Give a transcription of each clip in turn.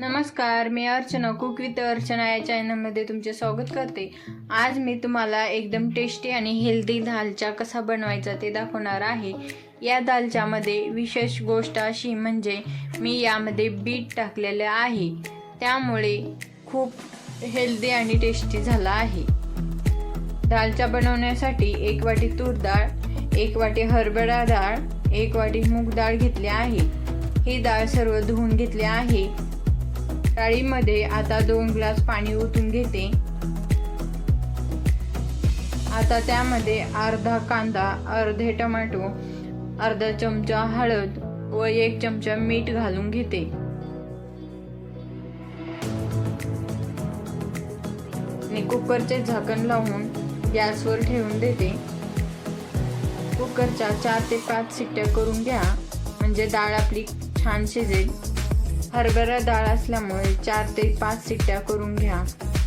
नमस्कार मी Archana cook with Archana या चॅनलमध्ये तुमचे स्वागत करते. आज मी तुम्हाला एकदम टेस्टी आणि हेल्दी दालचा कसा बनवायचा ते दाखवणार आहे. या दालच्यामध्ये विशेष गोष्ट अशी म्हणजे मी यामध्ये बीट टाकलेले आहे. त्यामुळे खूप हेल्दी आणि टेस्टी झाला आहे. दालचा बनवण्यासाठी एक वाटी तूर डाळ एक वाटी हरभरा डाळ एक वाटी मूग डाळ घेतली आहे. ही डाळ सर्व धुवून घेतली आहे. डाळीमध्ये आता दोन ग्लास पाणी ओतून घेते. आता त्यामध्ये अर्धा कांदा अर्धे टमाटो अर्धा चमचा हळद व एक चमचा मीठ घालून घेते. आणि कुकरचे झाकण लावून गॅसवर ठेवून देते. कुकरच्या चार ते पाच शिट्ट्या करून घ्या. म्हणजे डाळ आपली छान शिजेल. हरभरा डाळ असल्यामुळे चार ते पाच सिट्ट्या करून घ्या.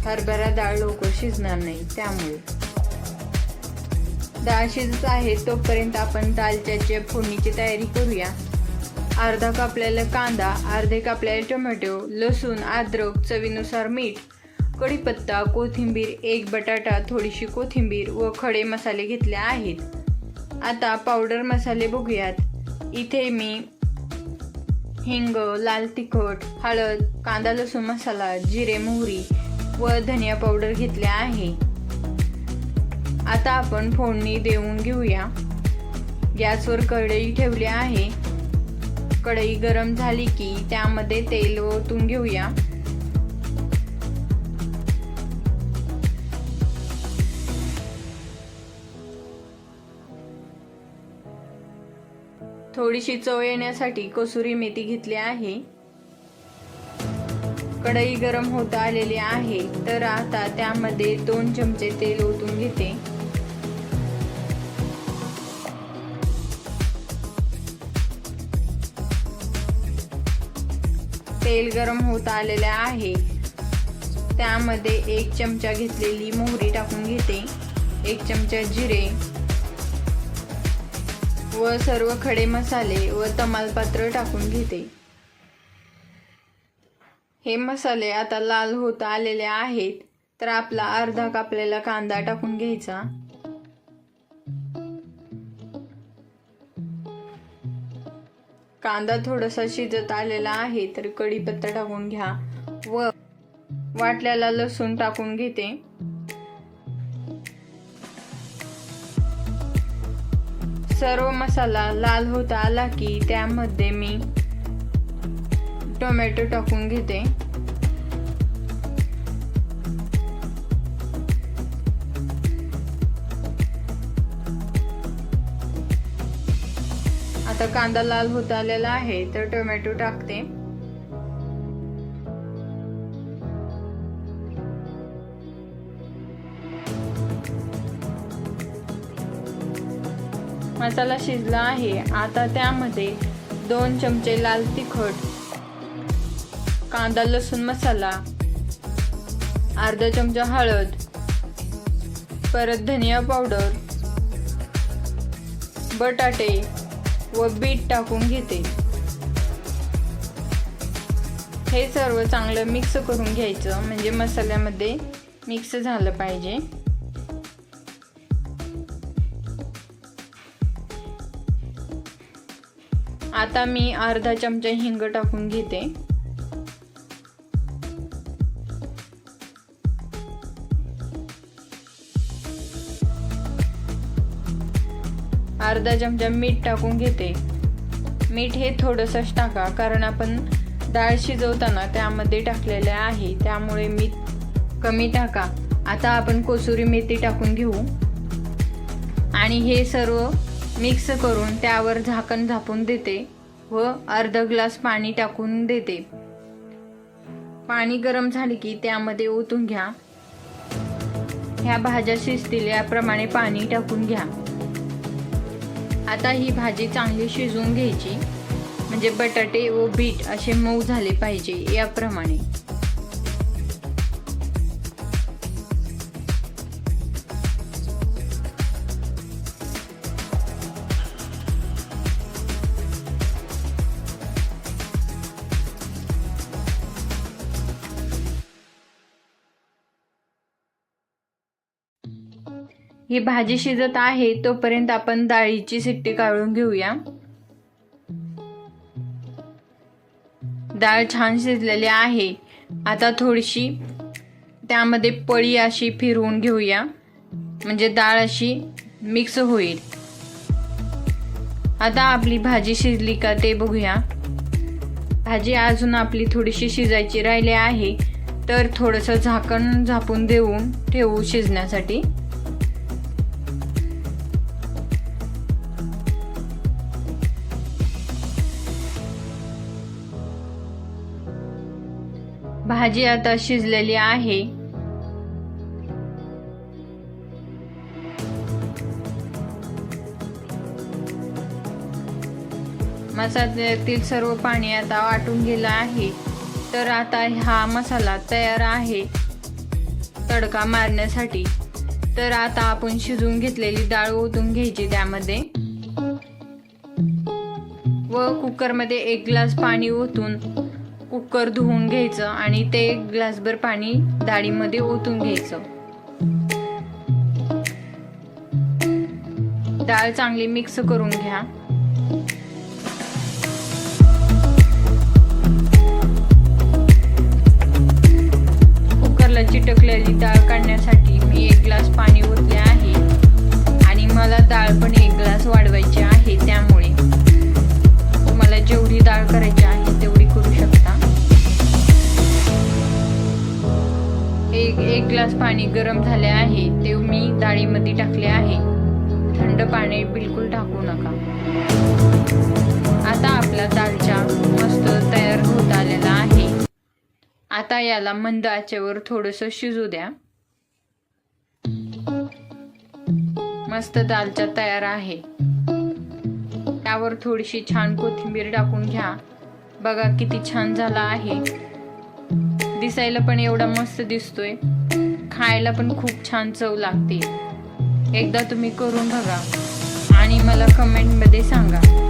हरभरा डाळ लवकर शिजणार नाही त्यामुळे. डाळ शिजत आहे तोपर्यंत आपण दालच्याच्या फोडणीची तयारी करूया. अर्धा कापलेला कांदा अर्धे कापलेले टोमॅटो लसूण अद्रक चवीनुसार मीठ कढीपत्ता कोथिंबीर एक बटाटा थोडीशी कोथिंबीर व खडे मसाले घेतले आहेत. आता पावडर मसाले बघूयात. इथे मी हिंग लाल तिखट हळद कांदा लसूण मसाला जिरे मोहरी व धनिया पावडर घेतले आहे. आता आपण फोडणी देऊन घेऊया. गॅसवर कढई ठेवली आहे. कढई गरम झाली की त्यामध्ये तेल ओतून घेऊया. थोडीशी चव येण्यासाठी कसुरी मेथी घेतली आहे. कढई गरम होत आलेली आहे तर आता त्यामध्ये दोन चमचे तेल ओतून घेते. तेल गरम होत आलेले आहे. त्यामध्ये एक चमचा घेतलेली मोहरी टाकून घेते. एक चमचा जिरे. व सर्व खडे मसाले व तमालपत्र टाकून घेते. हे मसाले आता लाल होत आलेले आहेत तर आपला अर्धा कापलेला कांदा टाकून घ्यायचा. कांदा थोडासा शिजत आलेला आहे तर कढीपत्ता टाकून घ्या. व वाटल्याला लसूण टाकून घेते. सर्व मसाला लाल होत आला की त्यामध्ये मी टोमॅटो टाकून घेते. आता कांदा लाल होत आलेला आहे तर टोमॅटो टाकते. मसाला शिजला आहे. आता त्यामध्ये दोन चमचे लाल तिखट कांदा लसूण मसाला अर्धा चमचा हळद परत धनिया पावडर बटाटे व बीट टाकून घेते. हे सर्व चांगलं मिक्स करून घ्यायचं. म्हणजे मसाल्यामध्ये मिक्स झालं पाहिजे. आता मी अर्धा चमचा हिंग टाकून घेते. अर्धा चमचा मीठ टाकून घेते. मीठ हे थोडंसंच टाका कारण आपण डाळ शिजवताना त्यामध्ये टाकलेले आहे त्यामुळे मीठ कमी टाका. आता आपण कोसुरी मेथी टाकून घेऊ. आणि हे सर्व मिक्स करून त्यावर झाकण झापून देते व अर्धा ग्लास पाणी टाकून देते. पाणी गरम झाले की त्यामध्ये ओतून घ्या. ह्या भाज्या शिजतील याप्रमाणे पाणी टाकून घ्या. आता ही भाजी चांगली शिजवून घ्यायची. म्हणजे बटाटे व बीट असे मऊ झाले पाहिजे याप्रमाणे. ही भाजी शिजत आहे तोपर्यंत आपण डाळीची सिट्टी काढून घेऊया. डाळ छान शिजलेली आहे. आता थोडीशी त्यामध्ये पळी अशी फिरवून घेऊया. म्हणजे डाळ अशी मिक्स होईल. आता आपली भाजी शिजली का ते बघूया. भाजी अजून आपली थोडीशी शिजायची राहिली आहे. तर थोडंसं झाकण झापून देऊन ठेवू शिजण्यासाठी. भाजी आता शिजलेली आहे. मसाल्यातील सर्व पाणी आता वाटून गेलं आहे. तर आता हा मसाला तयार आहे. तडका मारण्यासाठी. तर आता आपण शिजवून घेतलेली डाळ ओतून घ्यायची त्यामध्ये. व कुकरमध्ये एक ग्लास पाणी ओतून कुकर धुवून घ्यायचं आणि ते एक ग्लासभर पाणी डाळीमध्ये ओतून घ्यायचं. डाळ चांगली मिक्स करून घ्या. कुकरला चिटकलेली डाळ काढण्यासाठी मी एक ग्लास पाणी ओतले आहे आणि मला डाळ पण एक ग्लास वाढवायची आहे त्यामुळे. तुम्हाला जेवढी डाळ करायची ग्लास पाणी गरम झाले आहे ते मी डाळीमध्ये टाकले आहे. थंड पाणी बिलकुल टाकू नका. आता आपला दालचा मस्त तयार होत आलेला आहे. आता याला मंद आचेवर थोडस शिजू द्या. मस्त दालचा तयार आहे. त्यावर थोडीशी छान कोथिंबीर टाकून घ्या. बघा किती छान झाला आहे. दिसायला पण एवढा मस्त दिसतोय. खायला पण खूप छान चव लागते. एकदा तुम्ही करून बघा आणि मला कमेंटमध्ये सांगा.